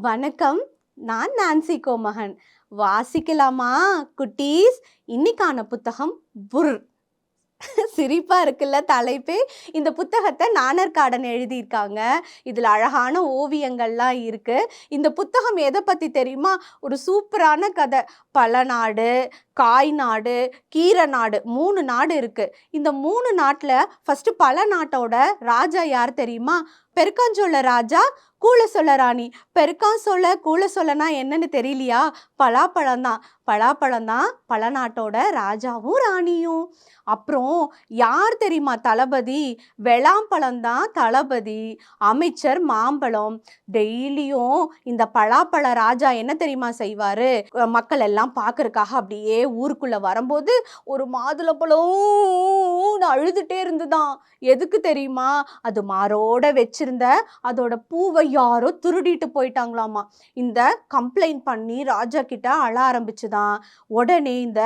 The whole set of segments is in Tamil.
வணக்கம். நான் நான்சி கோமகன். வாசிக்கலாமா குட்டீஸ்? இன்னைக்கான புத்தகம் புர். சிரிப்பாக இருக்குல்ல தலைப்பே? இந்த புத்தகத்தை நாணர்காடன் எழுதியிருக்காங்க. இதில் அழகான ஓவியங்கள்லாம் இருக்குது இந்த புத்தகம் எதை பற்றி தெரியுமா? ஒரு சூப்பரான கதை. பல நாடு காய் நாடு கீரை நாடு மூணு நாடு இருக்குது இந்த மூணு நாட்டில் ஃபஸ்ட்டு பல நாட்டோட ராஜா யார் தெரியுமா? பெருக்காஞ்சோழ ராஜா கூல சொல்ல ராணி. பெருக்கான் சொல்ல சொல்லனா என்னன்னு தெரியலையா? பலாப்பழம் தான். பலாப்பழம் தான் பல நாட்டோட ராஜாவும் ராணியும். அப்புறம் யார் தெரியுமா தளபதி? வெளாம்பழம் தான் தளபதி. அமைச்சர் மாம்பழம். டெய்லியும் இந்த பலாப்பழ ராஜா என்ன தெரியுமா செய்வார்? மக்கள் எல்லாம் பார்க்கறதுக்காக அப்படியே ஊருக்குள்ளே வரும்போது ஒரு மாதுளப்பழம் அழுதுகிட்டே இருந்துதான். எதுக்கு தெரியுமா? அது மாரோட வச்சிருந்த அதோட பூவை யாரோ திருடிட்டு போயிட்டாங்களாமா. இந்த கம்ப்ளைண்ட் பண்ணி ராஜா கிட்ட அழ ஆரம்பிச்சுதான். உடனே இந்த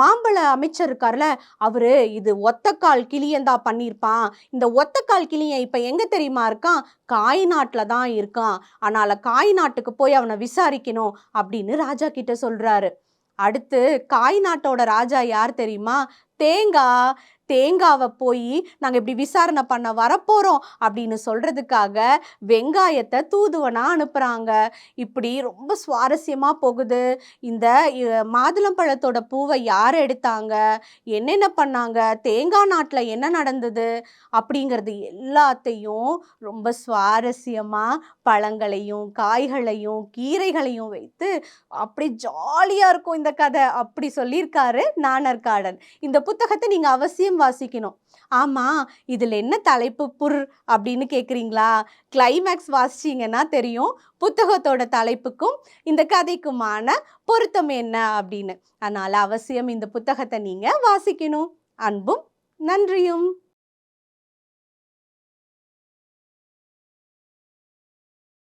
மாம்பழ அமைச்சர் இருக்கார்ல அவரு இது ஒத்தக்கால் கிளியந்தா பண்ணியிருப்பான். இந்த ஒத்தக்கால் கிளியன் இப்போ எங்கே தெரியுமா இருக்கான்? காய் நாட்டில் தான் இருக்கான். அதனால் காய் நாட்டுக்கு போய் அவனை விசாரிக்கணும் அப்படின்னு ராஜா கிட்ட சொல்கிறாரு அடுத்து காய் நாட்டோட ராஜா யார் தெரியுமா? தேங்காய் தேங்காவை போய் நாங்கள் இப்படி விசாரணை பண்ண வரப்போகிறோம் அப்படின்னு சொல்கிறதுக்காக வெங்காயத்தை தூதுவனாக அனுப்புகிறாங்க இப்படி ரொம்ப சுவாரஸ்யமாக போகுது. இந்த மாதுளம்பழத்தோட பூவை யார் எடுத்தாங்க? என்னென்ன பண்ணாங்க? தேங்காய் நாட்டில் என்ன நடந்தது? அப்படிங்கிறது எல்லாத்தையும் ரொம்ப சுவாரஸ்யமாக பழங்களையும் காய்களையும் கீரைகளையும் வைத்து அப்படி ஜாலியாக இருக்கும் இந்த கதை. அப்படி சொல்லியிருக்காரு நாணர்காடன் இந்த புத்தகத்தை நீங்கள் அவசியம் வாசிக்கணும். ஆமாம் இதில் என்ன தலைப்பு புர் அப்படின்னு கேட்குறீங்களா கிளைமேக்ஸ் வாசிச்சிங்கன்னா தெரியும். புத்தகத்தோட தலைப்புக்கும் இந்த கதைக்குமான பொருத்தம் என்ன அப்படின்னு. அதனால் அவசியம் இந்த புத்தகத்தை நீங்கள் வாசிக்கணும். அன்பும் நன்றியும்.